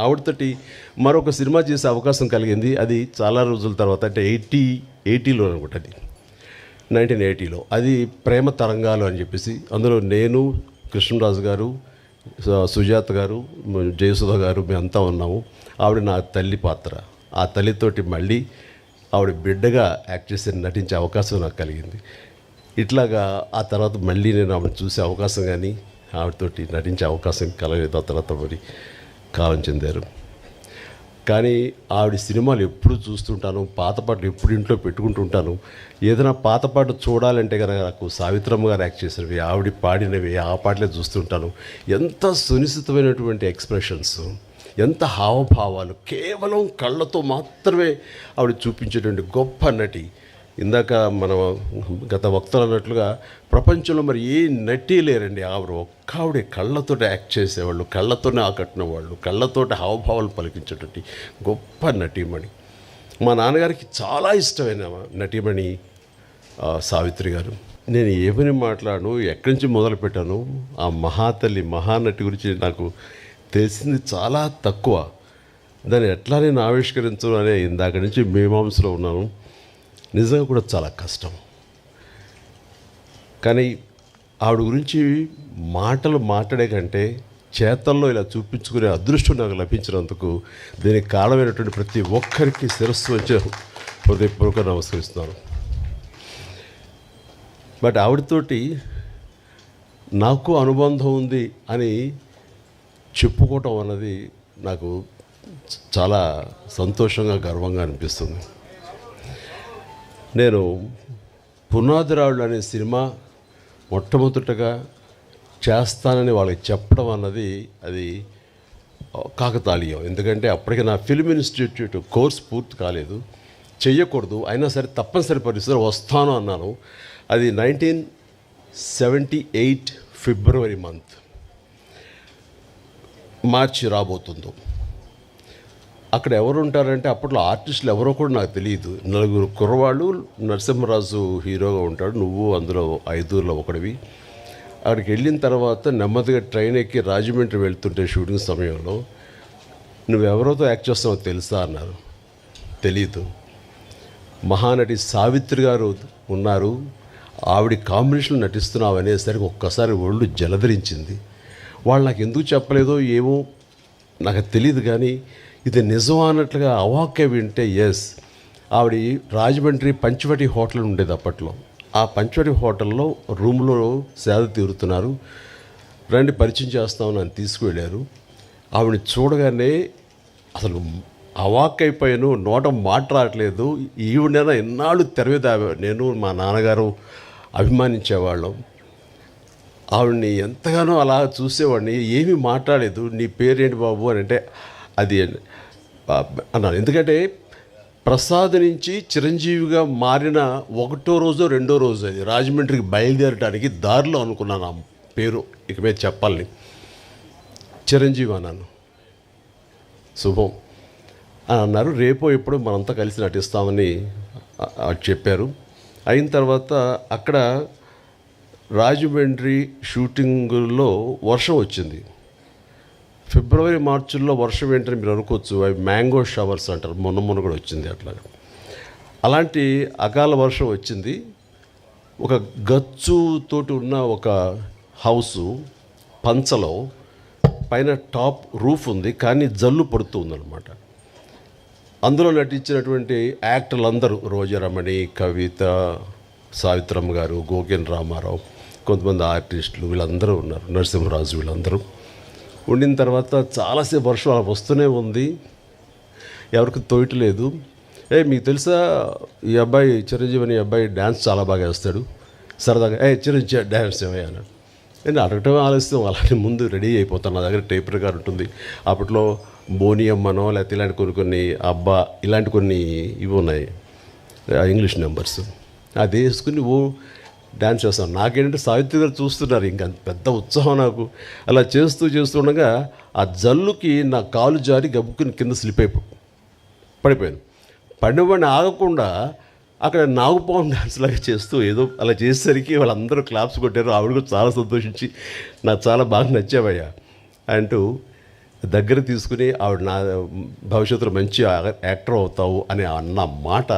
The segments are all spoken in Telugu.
ఆవిడతోటి మరొక సినిమా చేసే అవకాశం కలిగింది. అది చాలా రోజుల తర్వాత అంటే ఎయిటీ ఎయిటీలో అనుకుంటా అది. నైన్టీన్ ఎయిటీలో. అది ప్రేమ తరంగాలు అని చెప్పేసి అందులో నేను కృష్ణరాజు గారు సుజాత గారు జయసుధ గారు మేమంతా ఉన్నాము. ఆవిడ నా తల్లి పాత్ర. ఆ తల్లితోటి మళ్ళీ ఆవిడ బిడ్డగా యాక్ట్ చేసి నటించే అవకాశం నాకు కలిగింది. ఇట్లాగా ఆ తర్వాత మళ్ళీ నేను ఆవిడ చూసే అవకాశం కానీ ఆవిడతోటి నటించే అవకాశం కలగలేదు ఆ తర్వాత మరి. కాలం చెందారు. కానీ ఆవిడ సినిమాలు ఎప్పుడు చూస్తుంటాను పాత పాటలు ఎప్పుడు ఇంట్లో పెట్టుకుంటుంటాను. ఏదైనా పాత పాట చూడాలంటే కనుక నాకు సావిత్రమ్మ గారు యాక్ట్ చేసినవి ఆవిడ పాడినవి ఆ పాటలే చూస్తుంటాను. ఎంత సునిశ్చితమైనటువంటి ఎక్స్ప్రెషన్స్ ఎంత హావభావాలు కేవలం కళ్ళతో మాత్రమే ఆవిడ చూపించేటువంటి గొప్ప నటి ఇందాక మన గత వక్తలు అన్నట్లుగా ప్రపంచంలో మరి ఏ నటి లేరండి ఆవిడ. ఒక్క ఆవిడే కళ్ళతో యాక్ట్ చేసేవాళ్ళు కళ్ళతోనే ఆకట్టిన వాళ్ళు కళ్ళతోటి హావభావాలు పలికించేటట్టు గొప్ప నటీమణి. మా నాన్నగారికి చాలా ఇష్టమైన నటీమణి సావిత్రి గారు. నేను ఏమని మాట్లాడను ఎక్కడి నుంచి మొదలుపెట్టాను ఆ మహాతల్లి మహానటి గురించి నాకు తెలిసింది చాలా తక్కువ. దాన్ని ఎట్లా నేను ఆవిష్కరించను అనే ఇందాక నుంచి మీమాంసలో ఉన్నాను. నిజంగా కూడా చాలా కష్టం. కానీ ఆవిడ గురించి మాటలు మాట్లాడే కంటే చేతల్లో ఇలా చూపించుకునే అదృష్టం నాకు లభించినందుకు దీనికి కారణమైనటువంటి ప్రతి ఒక్కరికి శిరస్సు వచ్చే హృదయపూర్వక నమస్కరిస్తున్నాను. బట్ ఆవిడతోటి నాకు అనుబంధం ఉంది అని చెప్పుకోవటం అన్నది నాకు చాలా సంతోషంగా గర్వంగా అనిపిస్తుంది. నేను పునాదిరాళ్ళు అనే సినిమా మొట్టమొదటగా చేస్తానని వాళ్ళకి చెప్పడం అన్నది అది కాకతాళీయం. ఎందుకంటే అప్పటికి నా ఫిల్మ్ ఇన్స్టిట్యూట్ కోర్స్ పూర్తి కాలేదు. చెయ్యకూడదు. అయినా సరే తప్పనిసరి పరిస్థితులు వస్తాను అన్నాను. అది నైన్టీన్ సెవెంటీ ఎయిట్ ఫిబ్రవరి మంత్. మార్చి రాబోతుందో. అక్కడ ఎవరు ఉంటారంటే అప్పట్లో ఆర్టిస్టులు ఎవరో కూడా నాకు తెలియదు. నలుగురు కుర్రవాళ్ళు నరసింహరాజు హీరోగా ఉంటాడు నువ్వు అందులో ఐదుగురులో ఒకడివి. అక్కడికి వెళ్ళిన తర్వాత నెమ్మదిగా ట్రైన్ ఎక్కి రాజమండ్రి వెళ్తుంటే షూటింగ్ సమయంలో నువ్వెవరితో యాక్ట్ చేస్తావో తెలుసా? అన్నారు. తెలీదు. మహానటి సావిత్రి గారు ఉన్నారు. ఆవిడ కాంబినేషన్ నటిస్తున్నావు అనేసరికి ఒక్కసారి ఒళ్ళు జలధరించింది. వాళ్ళు నాకు ఎందుకు చెప్పలేదో ఏమో నాకు తెలియదు కానీ ఇది నిజం అన్నట్లుగా అవాక్య వింటే ఎస్ ఆవిడ రాజమండ్రి పంచవటి హోటల్ ఉండేది అప్పట్లో. ఆ పంచవటి హోటల్లో రూమ్లో సేద తీరుతున్నారు. రండి పరిచయం చేస్తామని నన్ను తీసుకువెళ్ళారు. ఆవిడని చూడగానే అసలు అవాక్కైపోయాను నోట మాట రావట్లేదు. ఈవిడైనా ఎన్నాళ్ళు తెరవేదా నేను మా నాన్నగారు అభిమానించేవాళ్ళం. ఆవిడని ఎంతగానో అలా చూసేవాడిని. ఏమీ మాట్లాడలేదు. నీ పేరేంటి బాబు అని అంటే అది అన్నాను. ఎందుకంటే ప్రసాద్ నుంచి చిరంజీవిగా మారిన ఒకటో రోజు రెండో రోజు అది. రాజమండ్రికి బయలుదేరడానికి దారిలో అనుకున్నాను ఆ పేరు. ఇక మీద చెప్పాలని. చిరంజీవి అన్నాను. శుభం. అని అన్నారు. రేపో ఎప్పుడో మనంతా కలిసి నటిస్తామని చెప్పారు. అయిన తర్వాత అక్కడ రాజమండ్రి షూటింగ్లో వర్షం వచ్చింది. ఫిబ్రవరి మార్చిల్లో వర్షం ఏంటని మీరు అనుకోవచ్చు. అవి మ్యాంగో షవర్స్ అంటారు. మొన్న మొన్న కూడా వచ్చింది అట్లా అలాంటి అకాల వర్షం వచ్చింది. ఒక గచ్చుతోటి ఉన్న ఒక హౌసు పంచలో పైన టాప్ రూఫ్ ఉంది కానీ జల్లు పడుతూ ఉందన్నమాట. అందులో నటించినటువంటి యాక్టర్లు అందరూ రోజారమణి కవిత సావిత్రమ్మ గారు గోకెన్ రామారావు కొంతమంది ఆర్టిస్టులు వీళ్ళందరూ ఉన్నారు. నరసింహరాజు వీళ్ళందరూ. ఉండిన తర్వాత చాలాసేపు వర్షం అలా వస్తూనే ఉంది. ఎవరికి తోయట్లేదు ఏ మీకు తెలుసా ఈ అబ్బాయి చిరంజీవి అనే అబ్బాయి డ్యాన్స్ చాలా బాగా వేస్తాడు సరదాగా ఏ చిరంజీవి డ్యాన్స్ ఏమయ్యా అన్నాడు. నేను అడగటం ఆలస్యం అలానే ముందు రెడీ అయిపోతాను నా దగ్గర టేప్ రికార్డ్ ఉంటుంది. అప్పట్లో బోని అమ్మనో లేకపోతే ఇలాంటి కొన్ని కొన్ని అబ్బా ఇలాంటి కొన్ని ఇవి ఉన్నాయి. English numbers. అది వేసుకుని ఓ డ్యాన్స్ చేస్తాను నాకేంటంటే సావిత్రి గారు చూస్తున్నారు ఇంకా పెద్ద ఉత్సాహం నాకు. అలా చేస్తూ చేస్తుండగా ఆ జల్లుకి నా కాలు జారి గబుక్కుని కింద స్లిప్ అయిపో పడిపోయాను. పడినవాడిని ఆగకుండా అక్కడ నాగుపాము డాన్స్ లాగా చేస్తూ ఏదో అలా చేసేసరికి వాళ్ళందరూ క్లాప్స్ కొట్టారు. ఆవిడ కూడా చాలా సంతోషించి నాకు చాలా బాగా నచ్చావయ్యా అంటూ దగ్గర తీసుకుని ఆవిడ నా భవిష్యత్తులో మంచి యాక్టర్ అవుతావు అని అన్న మాట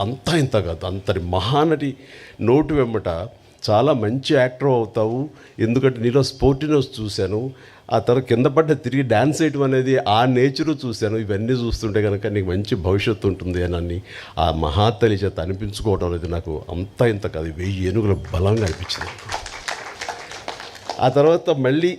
అంతా ఇంత కాదు అంతటి మహానటి నోటు వెంబట చాలా మంచి యాక్టర్ అవుతావు. ఎందుకంటే నీలో స్పోర్టినెస్ చూశాను. ఆ తర్వాత కింద పడ్డ తిరిగి డ్యాన్స్ వేయటం అనేది ఆ నేచరు చూశాను. ఇవన్నీ చూస్తుంటే కనుక నీకు మంచి భవిష్యత్తు ఉంటుంది అని అన్ని ఆ మహాతలి చేత అనిపించుకోవడం అనేది నాకు అంతా ఇంత కాదు. వెయ్యి ఏనుగుల బలంగా అనిపించింది. ఆ తర్వాత మళ్ళీ